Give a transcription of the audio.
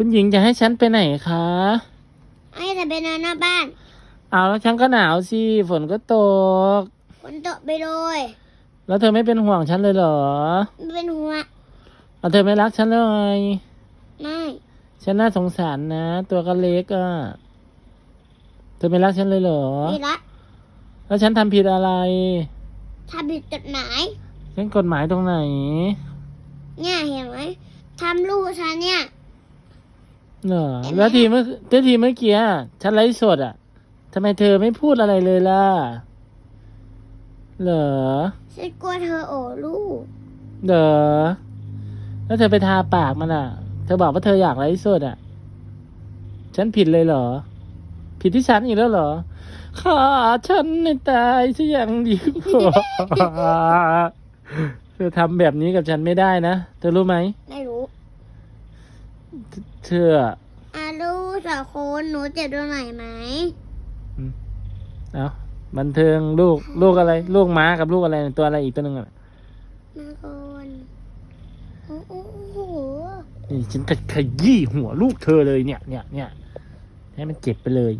คุณหญิงจะให้ฉันไปไหนคะ ให้แต่ไปนอนหน้าบ้าน เอาแล้วฉันก็หนาวสิ ฝนก็ตก ฝนตกไปเลย แล้วเธอไม่เป็นห่วงฉันเลยเหรอ ไม่เป็นหัวงเอาเธอไม่รักฉันเลย ไม่ ฉันน่าสงสารนะ ตัวก็เล็กอะ เธอไม่รักฉันเลยเหรอ ไม่รัก แล้วฉันทำผิดอะไรถ้าผิดกฎหมาย ฉันกฎหมายตรงไหน เนี่ยเห็นไหมทำลูกฉันเนี่ย เหรอเห็นไหมแล้วทีเมื่อแล้วทีเมื่อกี้อะฉันไลฟ์สดอะทำไมเธอไม่พูดอะไรเลยล่ะ เหรอฉันกลัวเธอโอ้ลูก เหรอแล้วเธอไปทาปากมันอะ เธอบอกว่าเธออยากไลฟ์สดอะ ฉันผิดเลยเหรอ ผิดที่ฉันอีกแล้วเหรอฆ่าฉันในตายซะอย่างดีกว่า เธอทำแบบนี้กับฉันไม่ได้นะ เธอรู้ไหม ไม่รู้ เธออะอาลูกสาวคนหนูเจ็บตรงไหนไหมเอาบันเทิงลูกลูกอะไร ลูกม้ากับลูกอะไรตัวอะไรอีกตัวหนึ่งอะมาก่อนโอ้โอ้โหนี่ฉันจะขยี้หัวลูกเธอเลยเนี่ยเนี่ยเนี่ยให้มันเจ็บไปเลย